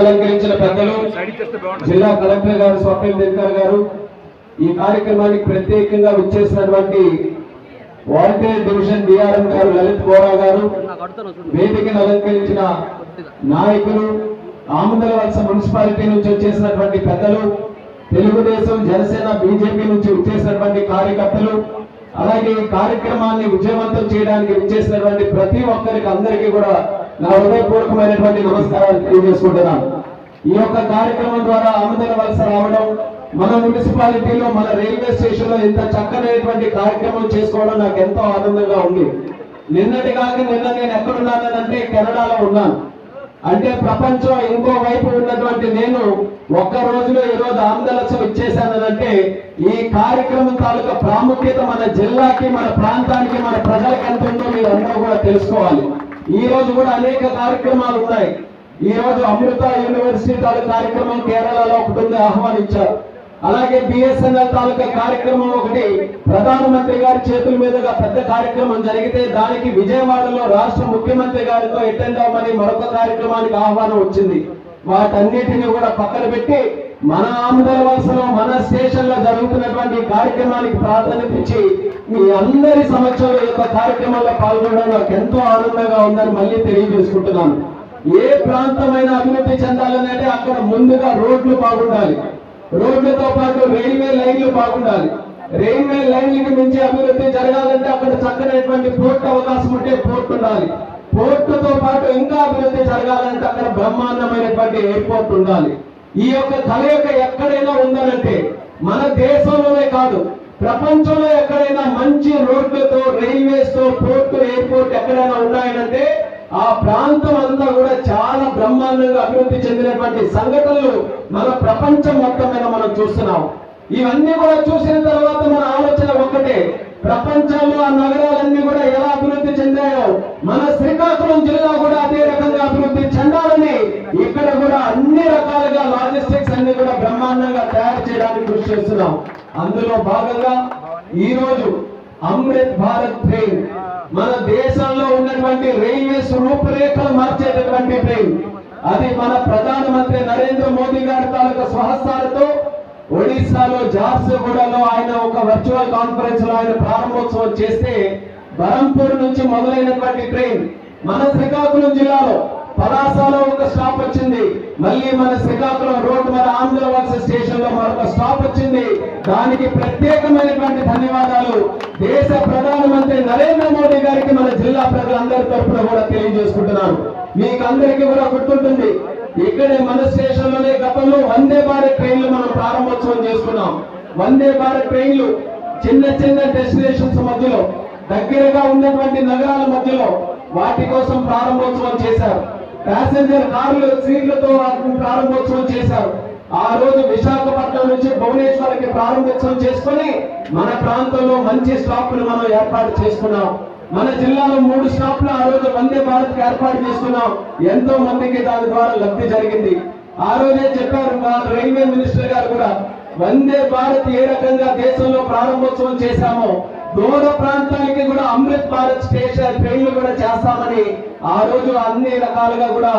అలంకరించిన పెద్దలు జిల్లా కలెక్టర్ గారు స్వప్నిల్ దిల్కర్ గారు ఈ కార్యక్రమానికి ప్రత్యేకంగా విచ్చేసినటువంటి వాల్టేర్ డివిజన్ డిఆర్ఎం గారు లలిత్ బోరా గారు వేదికను అలంకరించిన నాయకులు ఆముదల వలస మున్సిపాలిటీ నుంచి వచ్చేసినటువంటి పెద్దలు తెలుగుదేశం జనసేన బీజేపీ నుంచి వచ్చేసినటువంటి కార్యకర్తలు అలాగే ఈ కార్యక్రమాన్ని విజయవంతం చేయడానికి విచ్చేసినటువంటి ప్రతి ఒక్కరికి అందరికీ కూడా నా హృదయపూర్వకమైనటువంటి నమస్కారాలు తెలియజేసుకుంటున్నాను. ఈ యొక్క కార్యక్రమం ద్వారా ఆముదల వలస రావడం మన మున్సిపాలిటీలో మన రైల్వే స్టేషన్లో ఇంత చక్కనైనటువంటి కార్యక్రమం చేసుకోవడం నాకు ఎంతో ఆనందంగా ఉంది. నిన్నటి కాక నిన్న నేను ఎక్కడున్నానంటే కెనడాలో ఉన్నాను. అంటే ప్రపంచం ఇంకో వైపు ఉన్నటువంటి నేను ఒక్క రోజులో ఈ రోజు ఆందోళన ఇచ్చేసానంటే ఈ కార్యక్రమం తాలూకా ప్రాముఖ్యత మన జిల్లాకి మన ప్రాంతానికి మన ప్రజలకు ఎంత ఉందో మీరు అందరూ కూడా తెలుసుకోవాలి. ఈ రోజు కూడా అనేక కార్యక్రమాలు ఉన్నాయి. ఈ రోజు అమృత యూనివర్సిటీ తాలూకా కార్యక్రమం కేరళలో ఒకటి ఉంది ఆహ్వానించారు. అలాగే బిఎస్ఎన్ఎల్ తాలూకా కార్యక్రమం ఒకటి ప్రధానమంత్రి గారి చేతుల మీదుగా పెద్ద కార్యక్రమం జరిగితే దానికి విజయవాడలో రాష్ట్ర ముఖ్యమంత్రి గారితో అటెండ్ అవ్వమని మరొక కార్యక్రమానికి ఆహ్వానం వచ్చింది. వాటన్నిటిని కూడా పక్కన పెట్టి మన ఆముదల వలసలో మన స్టేషన్లో జరుగుతున్నటువంటి కార్యక్రమానికి ప్రాధాన్యత ఇచ్చి మీ అందరి సమక్షంలో ఈ యొక్క కార్యక్రమంలో పాల్గొనడం నాకు ఎంతో ఆనందంగా ఉందని మళ్ళీ తెలియజేసుకుంటున్నాను. ఏ ప్రాంతమైన అభివృద్ధి చెందాలనంటే అక్కడ ముందుగా రోడ్లు బాగుండాలి. రోడ్లతో పాటు రైల్వే లైన్లు బాగుండాలి. రైల్వే లైన్లకు మించి అభివృద్ధి జరగాలంటే అక్కడ చక్కనటువంటి పోర్ట్ అవకాశం ఉంటే పోర్ట్ ఉండాలి. పోర్టుతో పాటు ఇంకా అభివృద్ధి జరగాలంటే అక్కడ బ్రహ్మాండమైనటువంటి ఎయిర్పోర్ట్ ఉండాలి. ఈ యొక్క కలయిక ఎక్కడైనా ఉందనంటే మన దేశంలోనే కాదు ప్రపంచంలో ఎక్కడైనా మంచి రోడ్లతో రైల్వేస్తో పోర్టు ఎయిర్పోర్ట్ ఎక్కడైనా ఉన్నాయనంటే ఆ ప్రాంతం అంతా కూడా చాలా బ్రహ్మాండంగా అభివృద్ధి చెందినటువంటి సంఘటనలు మన ప్రపంచం మొత్తం మీద మనం చూస్తున్నాం. ఇవన్నీ కూడా చూసిన తర్వాత మన ఆలోచన ఒక్కటే ప్రపంచంలో ఆ నగరాలన్నీ కూడా ఎలా అభివృద్ధి చెందాయో మన శ్రీకాకుళం జిల్లా కూడా అదే రకంగా అభివృద్ధి చెందాలని ఇక్కడ కూడా అన్ని రకాలుగా లాజిస్టిక్స్ అన్ని కూడా బ్రహ్మాండంగా తయారు చేయడానికి కృషి చేస్తున్నాం. అందులో భాగంగా ఈ రోజు అమృత్ భారత్ ట్రైన్ మన దేశంలో ఉన్నటువంటి రైల్వేస్ రూపురేఖలు మార్చేటటువంటి ట్రైన్. అది మన ప్రధానమంత్రి నరేంద్ర మోదీ గారి తాలూకా స్వహస్తాలతో ఒడిశాలో జార్సుగూడలో ఆయన ఒక వర్చువల్ కాన్ఫరెన్స్లో ఆయన ప్రారంభోత్సవం చేస్తే బరంపూర్ నుంచి మొదలైనటువంటి ట్రైన్ మన శ్రీకాకుళం జిల్లాలో పలాసలో ఒక స్టాప్ వచ్చింది. మళ్ళీ మన శ్రీకాకుళం రోడ్ మన ఆంధ్ర వలస స్టేషన్లో మరొక స్టాప్ వచ్చింది. దానికి ప్రత్యేకమైనటువంటి ధన్యవాదాలు. దేశ ప్రధానమంత్రి నరేంద్ర మోడీ గారికి మన జిల్లా ప్రజలందరి తరఫున కూడా తెలియజేసుకుంటున్నాను. మీకు అందరికీ కూడా గుర్తుంటుంది ఇక్కడే మన స్టేషన్లోనే గతంలో వందే భారత్ ట్రైన్లు మనం ప్రారంభోత్సవం చేసుకున్నాం. వందే భారత్ ట్రైన్లు చిన్న చిన్న డెస్టినేషన్స్ మధ్యలో దగ్గరగా ఉన్నటువంటి నగరాల మధ్యలో వాటి కోసం ప్రారంభోత్సవం చేశారు. ప్యాసింజర్ కార్లు సీట్లతో వాటిని ప్రారంభోత్సవం చేశారు. ఆ రోజు విశాఖపట్నం నుంచి భువనేశ్వర్కి ప్రారంభోత్సవం చేసుకొని మన ప్రాంతంలో మంచి స్టాప్లు మనం ఏర్పాటు చేసుకున్నాం. మన జిల్లాలో మూడు స్టాప్లు ఆ రోజు వందే భారత్కి ఏర్పాటు చేసుకున్నాం. ఎంతో మందికి దాని ద్వారా లబ్ధి జరిగింది. ఆ రోజే చెప్పారు మా రైల్వే మినిస్టర్ గారు కూడా వందే భారత్ ఏ రకంగా దేశంలో ప్రారంభోత్సవం చేశామో దూర ప్రాంతానికి కూడా అమృత్ భారత్ స్టేషన్ ట్రైన్లు కూడా చేస్తామని ఆ రోజు అన్ని రకాలుగా కూడా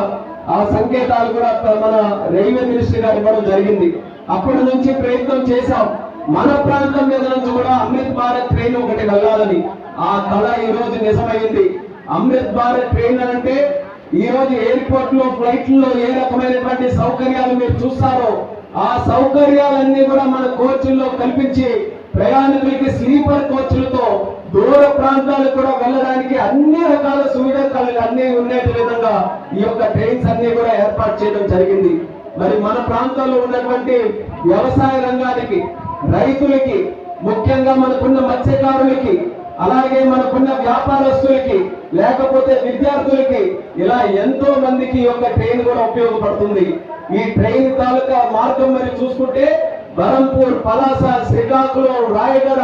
ఆ సంకేతాలు కూడా మన రైల్వే మినిస్టర్ గారు ఇవ్వడం జరిగింది. అప్పటి నుంచి ప్రయత్నం చేశాం. మన ప్రాంతం మీద నుంచి కూడా అమృత్ భారత్ ట్రైన్ ఒకటి వెళ్ళాలని. ఆ కళ ఈ రోజు నిజమైంది. అమృత్ భారత్ ట్రైన్ అంటే ఈ రోజు ఎయిర్పోర్ట్లో ఫ్లైట్లో ఏ రకమైనటువంటి సౌకర్యాలు మీరు చూస్తారో ఆ సౌకర్యాలన్నీ కూడా మన కోచ్ల్లో కల్పించి ప్రయాణికులకి స్లీపర్ కోచ్లతో దూర ప్రాంతాలకు కూడా వెళ్ళడానికి అన్ని రకాల సువిధాలు అన్ని ఉండే విధంగా ఈ యొక్క ట్రైన్స్ అన్ని కూడా ఏర్పాటు చేయడం జరిగింది. మరి మన ప్రాంతంలో ఉన్నటువంటి వ్యవసాయ రంగానికి రైతులకి ముఖ్యంగా మనకున్న మత్స్యకారులకి అలాగే మనకున్న వ్యాపారస్తులకి లేకపోతే విద్యార్థులకి ఇలా ఎంతో మందికి ఈ యొక్క ట్రైన్ కూడా ఉపయోగపడుతుంది. ఈ ట్రైన్ తాలూకా మార్గం మరి చూసుకుంటే బరంపూర్ పలాస శ్రీకాకుళం రాయగడ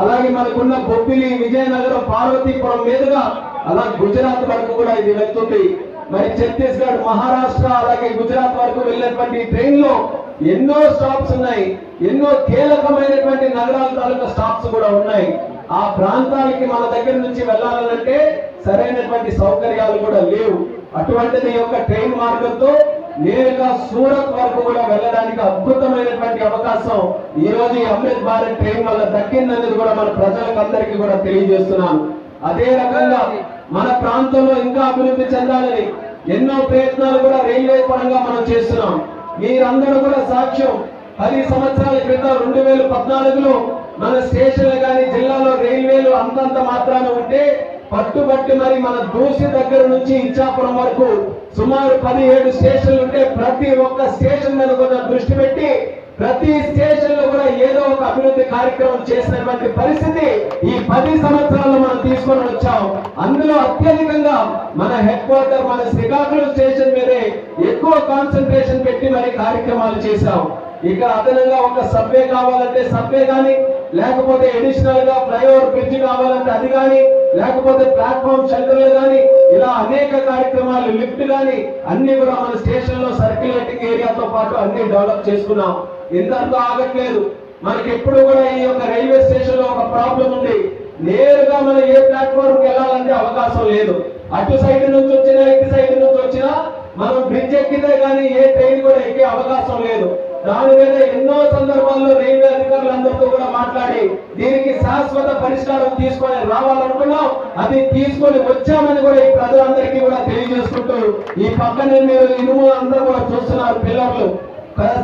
అలాగే మనకున్న బొబ్బిలి విజయనగరం పార్వతీపురం మీదుగా అలా గుజరాత్ వరకు కూడా ఇది వెళ్తుంది. మరి ఛత్తీస్గఢ్ మహారాష్ట్ర అలాగే గుజరాత్ వరకు వెళ్ళినటువంటి ట్రైన్లో ఎన్నో స్టాప్స్ ఉన్నాయి. ఎన్నో కీలకమైనటువంటి నగరాల తాలూకా స్టాప్స్ కూడా ఉన్నాయి. ఆ ప్రాంతాలకి మన దగ్గర నుంచి వెళ్ళాలంటే సరైనటువంటి సౌకర్యాలు కూడా లేవు. అటువంటిది యొక్క ట్రైన్ మార్గంతో నేరుగా సూరత్ వరకు కూడా వెళ్ళడానికి అద్భుతమైనటువంటి అవకాశం ఈ రోజు ఈ అమృత్ భారత్ ట్రైన్ వల్ల దక్కిందనేది కూడా మన ప్రజలకు అందరికీ కూడా తెలియజేస్తున్నాను. అదే రకంగా మన ప్రాంతంలో ఇంకా అభివృద్ధి చెందాలని ఎన్నో ప్రయత్నాలు కూడా రైల్వే పరంగా మనం చేస్తున్నాం. మీరందరూ కూడా సాక్ష్యం పది సంవత్సరాల క్రితం రెండు వేల పద్నాలుగులో మన స్టేషన్లు కానీ జిల్లాలో రైల్వేలు అంతంత మాత్రాన ఉంటే పట్టుబట్టి మరి మన దూసి దగ్గర నుంచి ఇచ్చాపురం వరకు సుమారు పదిహేడు స్టేషన్లు ఉంటే ప్రతి ఒక్క స్టేషన్ మీద కూడా దృష్టి పెట్టి ప్రతి స్టేషన్లో కూడా ఏదో ఒక అభివృద్ధి కార్యక్రమం చేసినటువంటి పరిస్థితి ఈ పది సంవత్సరాల్లో మనం తీసుకొని వచ్చాం. అందులో అత్యధికంగా మన హెడ్ క్వార్టర్ మన శ్రీకాకుళం స్టేషన్ మీదే ఎక్కువ కాన్సన్ట్రేషన్ పెట్టి మరి కార్యక్రమాలు చేశాం. ఇక అదనంగా ఒక సబ్వే కావాలంటే సబ్వే కానీ లేకపోతే అడిషనల్గా ఫ్లైఓవర్ బ్రిడ్జ్ కావాలంటే అది కానీ లేకపోతే ప్లాట్ఫామ్ షెల్టర్లు కానీ ఇలా అనేక కార్యక్రమాలు లిఫ్ట్ కానీ అన్ని కూడా మన స్టేషన్లో సర్క్యులేటింగ్ ఏరియాతో పాటు అన్ని డెవలప్ చేసుకున్నాం. ఇంతటితో ఆగట్లేదు. మనకి ఎప్పుడు కూడా ఈ యొక్క రైల్వే స్టేషన్లో ఒక ప్రాబ్లం ఉంది. నేరుగా మనం ఏ ప్లాట్ఫామ్కి వెళ్ళాలంటే అవకాశం లేదు. అటు సైడ్ నుంచి వచ్చినా ఇటు సైడ్ నుంచి వచ్చినా మనం బ్రిడ్జ్ ఎక్కితే కానీ ఏ ట్రైన్ కూడా ఎక్కే అవకాశం లేదు. దాని మీద ఎన్నో సందర్భాల్లో రైల్వే అధికారులందరితో కూడా మాట్లాడి దీని శాశ్వత పరిష్కారం తీసుకొని రావాలనుకున్నాం అది తీసుకొని వచ్చామని కూడా ఈ ప్రజలందరికీ కూడా తెలియజేసుకుంటూ ఈ పక్కనే మీరు ఇనుము అందరూ కూడా చూస్తున్నారు పిల్లర్లు.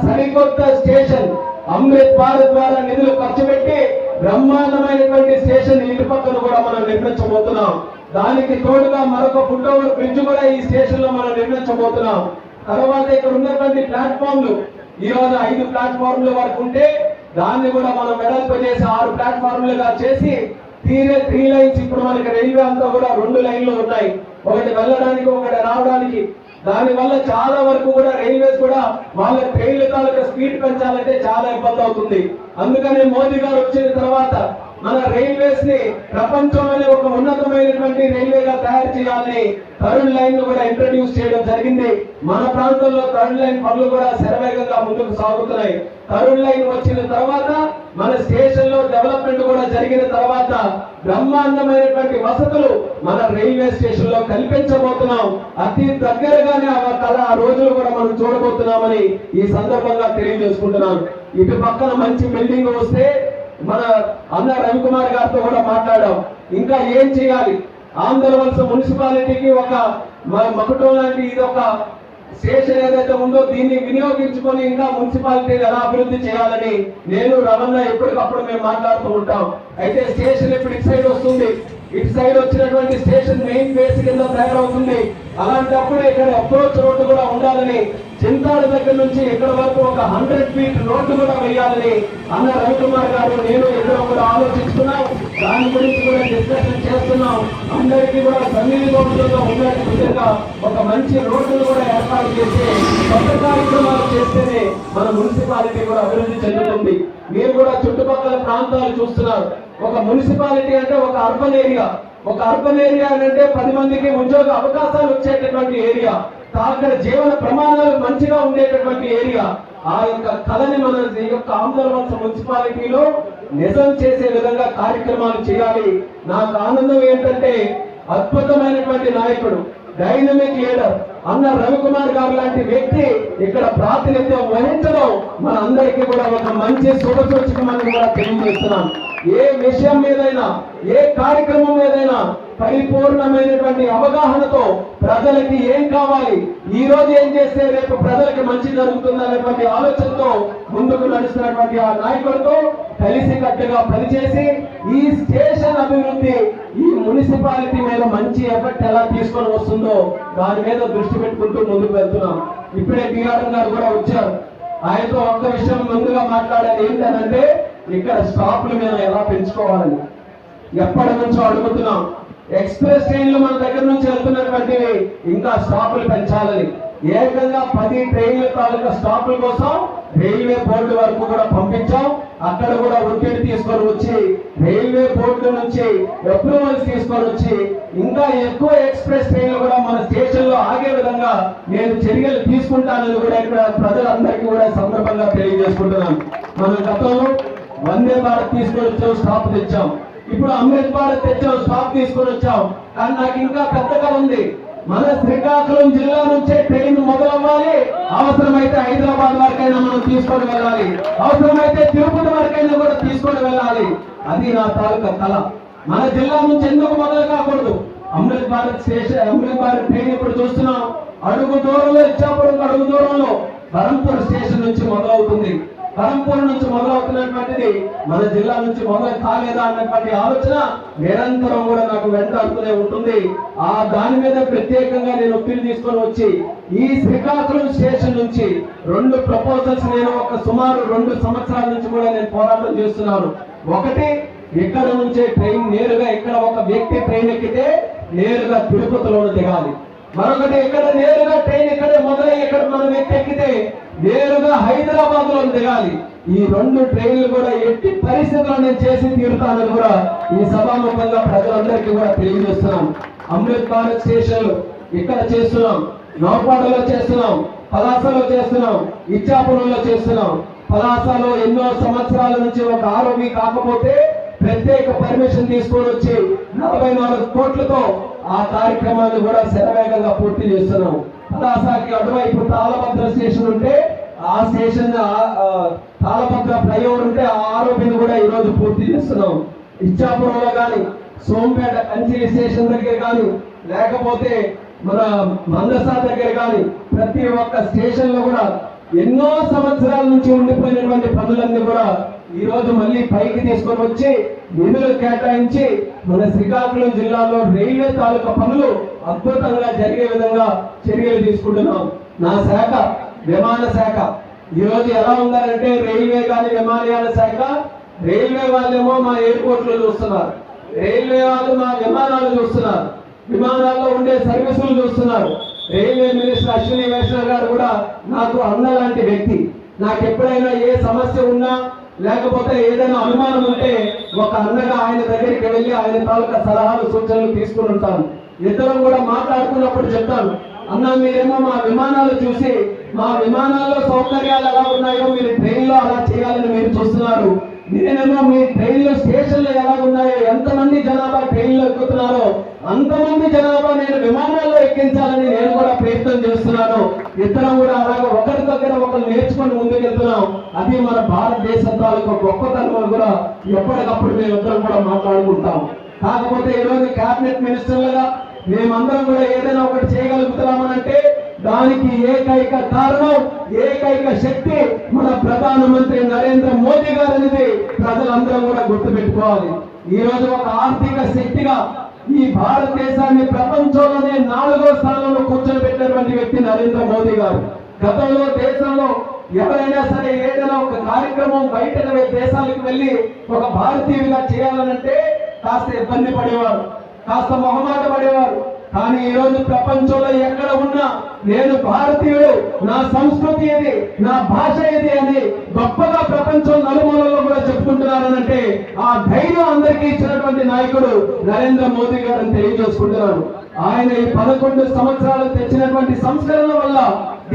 సరికొత్త స్టేషన్ అమృత్ భారత్ ద్వారా నిధులు ఖర్చు పెట్టి బ్రహ్మాండమైనటువంటి స్టేషన్ ఇటు పక్కన కూడా మనం నిర్మించబోతున్నాం. దానికి తోడుగా మరొక ఫుట్ ఓవర్ బ్రిడ్జ్ కూడా ఈ స్టేషన్లో మనం నిర్మించబోతున్నాం. తర్వాత ఇక్కడ ఉన్నటువంటి ప్లాట్ఫామ్లు ఈ రోజు ఐదు ప్లాట్ఫామ్ల వరకు ఉంటే దాన్ని కూడా మనం వెడల్పు చేసి ఆరు ప్లాట్ఫామ్లుగా చేసి తీరే త్రీ లైన్స్ ఇప్పుడు మనకి రైల్వే అంతా కూడా రెండు లైన్లు ఉన్నాయి. ఒకటి వెళ్ళడానికి ఒకటి రావడానికి. దాని వల్ల చాలా వరకు కూడా రైల్వేస్ కూడా వాళ్ళ ట్రైన్ల తాలూకా స్పీడ్ పెంచాలంటే చాలా ఇబ్బంది అవుతుంది. అందుకని మోదీ గారు వచ్చిన తర్వాత మన రైల్వేస్ని ప్రపంచంలోనే ఒక ఉన్నతమైనటువంటి రైల్వేగా తయారు చేయాలని థర్డ్ లైన్ కూడా ఇంట్రడ్యూస్ చేయడం జరిగింది. మన ప్రాంతంలో థర్డ్ లైన్ పనులు కూడా శరవేగంగా ముందుకు సాగుతున్నాయి. థర్డ్ లైన్ వచ్చిన తర్వాత మన స్టేషన్లో డెవలప్మెంట్ కూడా జరిగిన తర్వాత బ్రహ్మాండమైనటువంటి వసతులు మన రైల్వే స్టేషన్లో కల్పించబోతున్నాం. అతి దగ్గరగానే ఆ కళ ఆ రోజులు కూడా మనం చూడబోతున్నామని ఈ సందర్భంగా తెలియజేసుకుంటున్నాను. ఇటు పక్కన మంచి బిల్డింగ్ వస్తే మన అన్న రవికుమార్ గారితో కూడా మాట్లాడాం. ఇంకా ఏం చేయాలి? ఆంధ్రవలస మున్సిపాలిటీకి ఒక మకుటం లాంటి ఇది ఒక స్టేషన్ ఏదైతే ఉందో దీన్ని వినియోగించుకొని ఇంకా మున్సిపాలిటీ ఎలా అభివృద్ధి చేయాలని నేను రమణ ఎప్పటికప్పుడు మేము మాట్లాడుతూ ఉంటాం. అయితే స్టేషన్ ఇప్పుడు ఇటు సైడ్ వస్తుంది. ఇటు సైడ్ వచ్చినటువంటి స్టేషన్ మెయిన్ బేస్ కింద తయారవుతుంది. అలాంటప్పుడు ఇక్కడ అప్రోచ్ రోడ్డు కూడా ఉండాలని చింతాడు దగ్గర నుంచి ఇక్కడ వరకు ఒక హండ్రెడ్ ఫీట్ రోడ్డు కూడా వేయాలని అన్న రవికుమార్ గారు నేను ఇద్దరు కూడా ఆలోచిస్తున్నాం. దాని గురించి కూడా డిస్కషన్ చేస్తున్నాం. అందరికీ కూడా సన్నిధి రోడ్డులో ఉన్నట్టు విధంగా ఒక మంచి రోడ్డును కూడా ఏర్పాటు చేసి కొత్త కార్యక్రమాలు చేస్తేనే మన మున్సిపాలిటీ కూడా అభివృద్ధి చెందుతుంది. మీరు కూడా చుట్టుపక్కల ప్రాంతాలు చూస్తున్నారు. ఒక మున్సిపాలిటీ అంటే ఒక అర్బన్ ఏరియా. ఒక అర్బన్ ఏరియా అంటే పది మందికి ఉద్యోగ అవకాశాలు వచ్చేటటువంటి ఏరియా. అక్కడ జీవన ప్రమాణాలు మంచిగా ఉండేటటువంటి ఏరియా. ఆ యొక్క కళని మన ఈ యొక్క ఆంధ్రవలస మున్సిపాలిటీలో నిజం చేసే విధంగా కార్యక్రమాలు చేయాలి. నాకు ఆనందం ఏంటంటే అద్భుతమైనటువంటి నాయకుడు డైనమిక్ లీడర్ అన్న రవికుమార్ గారు లాంటి వ్యక్తి ఇక్కడ ప్రాతినిధ్యం వహించడం మన అందరికీ కూడా ఒక మంచి శుభసూచకమని కూడా తెలియజేస్తున్నాం. ఏ విషయం మీదైనా ఏ కార్యక్రమం మీదైనా పరిపూర్ణమైనటువంటి అవగాహనతో ప్రజలకి ఏం కావాలి ఈ రోజు ఏం చేస్తే రేపు ప్రజలకి మంచి జరుగుతుంది అనేటువంటి ఆలోచనతో ముందుకు నడుస్తున్నటువంటి ఆ నాయకులతో కలిసి కట్టుగా పనిచేసి ఈ స్టేషన్ అభివృద్ధి ఈ మున్సిపాలిటీ మీద మంచి ఎఫెక్ట్ ఎలా తీసుకొని వస్తుందో దాని మీద దృష్టి పెట్టుకుంటూ ముందుకు వెళ్తున్నాం. ఇప్పుడే బీఆర్ఎం గారు కూడా వచ్చారు. ఆయనతో ఒక్క విషయం ముందుగా మాట్లాడాలి ఏంటంటే ఇక్కడ స్టాప్లు మేము ఎలా పెంచుకోవాలని. ఎప్పటి నుంచో అడుగుతున్నాం. ఎక్స్ప్రెస్ ట్రైన్లు మన దగ్గర నుంచి వెళ్తున్నటువంటివి ఇంకా స్టాపులు పెంచాలని. ఏకంగా పది ట్రైన్ల తాలూకా స్టాపుల కోసం రైల్వే బోర్డు వరకు కూడా పంపించాం. అక్కడ కూడా ఒత్తిడి తీసుకొని వచ్చి రైల్వే బోర్డు నుంచి అప్రూవల్స్ తీసుకొని వచ్చి ఇంకా ఎక్కువ ఎక్స్ప్రెస్ ట్రైన్లు కూడా మన స్టేషన్లో ఆగే విధంగా నేను చర్యలు తీసుకుంటానని కూడా ఇక్కడ ప్రజలందరికీ కూడా సందర్భంగా తెలియజేసుకుంటున్నాను. మనం గతంలో వందే భారత్ తీసుకొని వచ్చాం స్టాప్ తెచ్చాం. ఇప్పుడు అమృత్ భారత్ తెచ్చాం స్టాప్ తీసుకొని వచ్చాం. కానీ నాకు ఇంకా పెద్దగా ఉంది. మన శ్రీకాకుళం జిల్లా నుంచే ట్రైన్ మొదలవ్వాలి. అవసరమైతే హైదరాబాద్ వరకైనా మనం తీసుకొని వెళ్ళాలి. అవసరమైతే తిరుపతి వరకైనా కూడా తీసుకొని వెళ్ళాలి. అది నా తాలూకా కళ. మన జిల్లా నుంచి ఎందుకు మొదలు కాకూడదు? అమృత్ భారత్ స్టేషన్ అమృత్ భారత్ ట్రైన్ ఇప్పుడు చూస్తున్నాం. అడుగు దూరంలో ఇచ్చాపురం అడుగు దూరంలో బరంపూర్ స్టేషన్ నుంచి మొదలవుతుంది. పరంపూర్ నుంచి మొదలవుతున్నటువంటిది మన జిల్లా నుంచి మొదలు కాలేదా అన్నటువంటి ఆలోచన నిరంతరం కూడా నాకు వెంటాడుతూనే ఉంటుంది. ఆ దాని మీద ప్రత్యేకంగా నేను ఒత్తిడి తీసుకొని వచ్చి ఈ శ్రీకాకుళం స్టేషన్ నుంచి రెండు ప్రపోజల్స్ నేను ఒక సుమారు రెండు సంవత్సరాల నుంచి కూడా నేను పోరాటం చేస్తున్నాను. ఒకటి ఇక్కడ నుంచే ట్రైన్ నేరుగా ఇక్కడ ఒక వ్యక్తి ట్రైన్ ఎక్కితే నేరుగా తిరుపతిలోనే దిగాలి. మరొకటి ఇక్కడ నేరుగా ట్రైన్ ఇక్కడే మొదలై ఇక్కడ మనం ఎక్కితే నేరుగా హైదరాబాద్లో దిగాలి. ఈ రెండు ట్రైన్లు కూడా ఎట్టి పరిస్థితుల్లో నేను చేసి తీరుతానని కూడా ఈ సభాముఖంగా ప్రజలందరికీ కూడా తెలియజేస్తున్నాం. అమృత్ భారత్ స్టేషన్లు ఇక్కడ చేస్తున్నాం నోపాడలో చేస్తున్నాం పలాసలో చేస్తున్నాం ఇచ్చాపురంలో చేస్తున్నాం. పలాసలో ఎన్నో సంవత్సరాల నుంచి ఒక ఆరోగ్య కాకపోతే ప్రత్యేక పర్మిషన్ తీసుకొని వచ్చి నలభై నాలుగు కోట్లతో ఆ కార్యక్రమాన్ని కూడా శరవేగంగా పూర్తి చేస్తున్నాం. పలాసాకి అటువైపు తాళభద్ర స్టేషన్ ఉంటే ఆ స్టేషన్ ఆ- తాళభద్ర ఫ్లైఓవర్ ఉంటే ఆ ఆరోగ్యం కూడా ఈరోజు పూర్తి చేస్తున్నాం. ఇచ్చాపురంలో కానీ సోంపేట కంచిలి స్టేషన్ దగ్గర కానీ లేకపోతే మన మందసా దగ్గర కానీ ప్రతి ఒక్క స్టేషన్లో కూడా ఎన్నో సంవత్సరాల నుంచి ఉండిపోయినటువంటి పనులన్నీ కూడా ఈ రోజు మళ్ళీ పైకి తీసుకొని వచ్చి నిధులు కేటాయించి మన శ్రీకాకుళం జిల్లాలో రైల్వే తాలూకా పనులు అద్భుతంగా జరిగే విధంగా చర్యలు తీసుకుంటున్నాం. నా శాఖ విమాన శాఖ. ఈ రోజు ఎలా ఉందంటే రైల్వే కానీ విమానయాన శాఖ రైల్వే వాళ్ళేమో మా ఎయిర్పోర్ట్లో చూస్తున్నారు. రైల్వే వాళ్ళు మా విమానాలు చూస్తున్నారు. విమానాల్లో ఉండే సర్వీసులు చూస్తున్నారు. రైల్వే మినిస్టర్ అశ్విని వైష్ణవ్ గారు కూడా నాకు అన్న లాంటి వ్యక్తి. నాకు ఎప్పుడైనా ఏ సమస్య ఉన్నా లేకపోతే ఏదైనా అనుమానం ఉంటే ఒక అన్నగా ఆయన దగ్గరికి వెళ్ళి ఆయన తాలూకా సలహాలు సూచనలు తీసుకుని ఉంటాను ఇద్దరం కూడా మాట్లాడుకున్నప్పుడు చెప్తాను అన్న మీరేమో మా విమానాలు చూసి మా విమానాల్లో సౌకర్యాలు ఎలా ఉన్నాయో మీరు ట్రైన్లో అలా చేయాలని మీరు చూస్తున్నారు. నేనేమో మీ ట్రైన్లో స్టేషన్లు ఎలా ఉన్నాయో ఎంతమంది జనాభా ట్రైన్లో ఎక్కుతున్నారో అంతమంది జనాభా నేను విమానాల్లో ఎక్కించాలని నేను కూడా ప్రయత్నం చేస్తున్నాను. ఇద్దరం కూడా అలాగే ఒకరి దగ్గర ఒకరు నేర్చుకొని ముందుకెళ్తున్నాం. అది మన భారతదేశం తాలూకు గొప్పతనం కూడా ఎప్పటికప్పుడు మేము ఇద్దరం కూడా మాట్లాడుకుంటాం. కాకపోతే ఈరోజు క్యాబినెట్ మినిస్టర్లుగా మేమందరం కూడా ఏదైనా ఒకటి చేయగలుగుతున్నామనంటే దానికి ఏకైక కారణం ఏకైక శక్తి మన ప్రధానమంత్రి నరేంద్ర మోదీ గారు అనేది ప్రజలందరం కూడా గుర్తుపెట్టుకోవాలి. ఈ రోజు ఒక ఆర్థిక శక్తిగా ఈ భారతదేశాన్ని ప్రపంచంలోనే నాలుగో స్థానంలో కూర్చొని పెట్టినటువంటి వ్యక్తి నరేంద్ర మోదీ గారు. గతంలో దేశంలో ఎవరైనా సరే ఏదైనా ఒక కార్యక్రమం బయట దేశాలకు వెళ్ళి ఒక భారతీయుడిగా చేయాలనంటే కాస్త ఇబ్బంది పడేవారు కాస్త మొహమాట పడేవారు. కానీ ఈ రోజు ప్రపంచంలో ఎక్కడ ఉన్నా నేను భారతీయుడు నా సంస్కృతి ఇది నా భాష ఇది అని గొప్పగా ప్రపంచం నలుమూలలో కూడా చెప్పుకుంటున్నారనంటే ఆ ధైర్యం అందరికీ ఇచ్చినటువంటి నాయకుడు నరేంద్ర మోదీ గారిని తెలియజేసుకుంటున్నాను. ఆయన ఈ పదకొండు సంవత్సరాలు తెచ్చినటువంటి సంస్కరణల వల్ల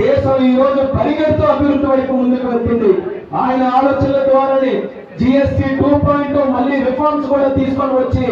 దేశం ఈ రోజు పరిగెడుతూ అభివృద్ధి వైపు ముందుకు వెళ్తుంది. ఆయన ఆలోచనల ద్వారానే జిఎస్టి టూ పాయింట్ మళ్ళీ రిఫార్మ్స్ కూడా తీసుకొని వచ్చి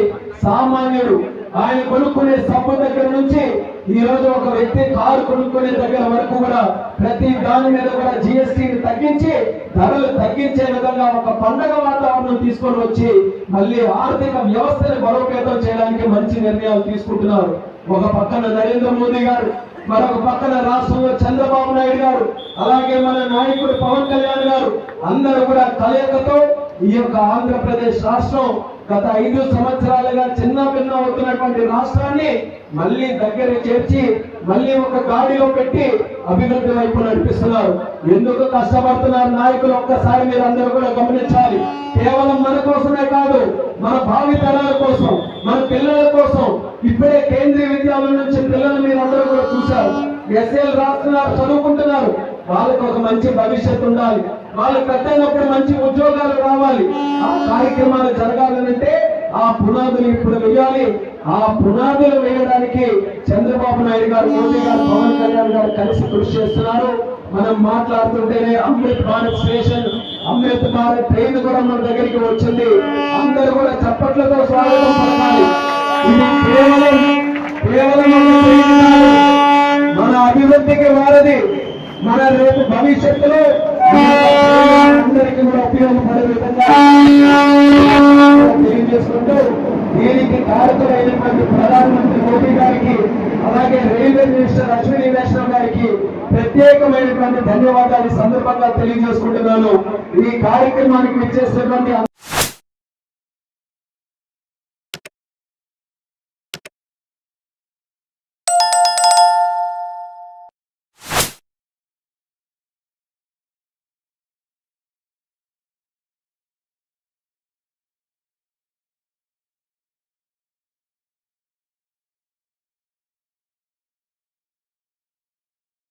సామాన్యుడు ఆయన కొనుక్కునే సబ్బు దగ్గర నుంచి ఈ రోజు ఒక వ్యక్తి కారు కొనుక్కునే దగ్గర వరకు కూడా ప్రతి దాని మీద కూడా జిఎస్టీని తగ్గించి ధరలు తగ్గించే విధంగా ఒక పండగ వాతావరణం తీసుకొని వచ్చి మళ్ళీ ఆర్థిక వ్యవస్థని బలోపేతం చేయడానికి మంచి నిర్ణయాలు తీసుకుంటున్నారు. ఒక పక్కన నరేంద్ర మోదీ గారు మరొక పక్కన రాష్ట్రంలో చంద్రబాబు నాయుడు గారు అలాగే మన నాయకుడు పవన్ కళ్యాణ్ గారు అందరూ కూడా కలయికతో ఈ యొక్క ఆంధ్రప్రదేశ్ రాష్ట్రం గత ఐదు సంవత్సరాలుగా చిన్న భిన్న అవుతున్నటువంటి రాష్ట్రాన్ని మళ్ళీ దగ్గర చేర్చి మళ్ళీ ఒక గాడిలో పెట్టి అభివృద్ధి వైపు నడిపిస్తున్నారు. ఎందుకు కష్టపడుతున్నారు నాయకులు? ఒక్కసారి మీరు అందరూ కూడా గమనించాలి. కేవలం మన కోసమే కాదు మన భావి తరాల కోసం మన పిల్లల కోసం. ఇప్పుడే కేంద్రీయ విద్యాలయం నుంచి పిల్లలు మీరు అందరూ కూడా చూశారు. ఎస్ఎల్ రాస్తున్నారు చదువుకుంటున్నారు. వాళ్ళకి ఒక మంచి భవిష్యత్తు ఉండాలి. వాళ్ళు పెద్దయినప్పుడు మంచి ఉద్యోగాలు రావాలి. ఆ కార్యక్రమాలు జరగాలనంటే ఆ పునాదులు ఇప్పుడు వేయాలి. ఆ పునాదులు వేయడానికి చంద్రబాబు నాయుడు గారు మోదీ గారు పవన్ కళ్యాణ్ గారు కలిసి కృషి చేస్తున్నారు. మనం మాట్లాడుతుంటేనే అమృత్ భారత్ స్టేషన్ అమృత్ భారత్ ట్రైన్ కూడా మన దగ్గరికి వచ్చింది. అందరూ కూడా చప్పట్లతో స్వాగతం పలకాలి. ఇది కేవలం కేవలం అభివృద్ధికి వారది మన రేపు భవిష్యత్తులో అందరికీ కూడా ఉపయోగపడే విధంగా తెలియజేసుకుంటూ దీనికి కారకులైనటువంటి ప్రధానమంత్రి మోదీ గారికి అలాగే రైల్వే మినిస్టర్ అశ్విని వైష్ణవ్ గారికి ప్రత్యేకమైనటువంటి ధన్యవాదాలు సందర్భంగా తెలియజేసుకుంటున్నాను. ఈ కార్యక్రమానికి ఇచ్చేసినటువంటి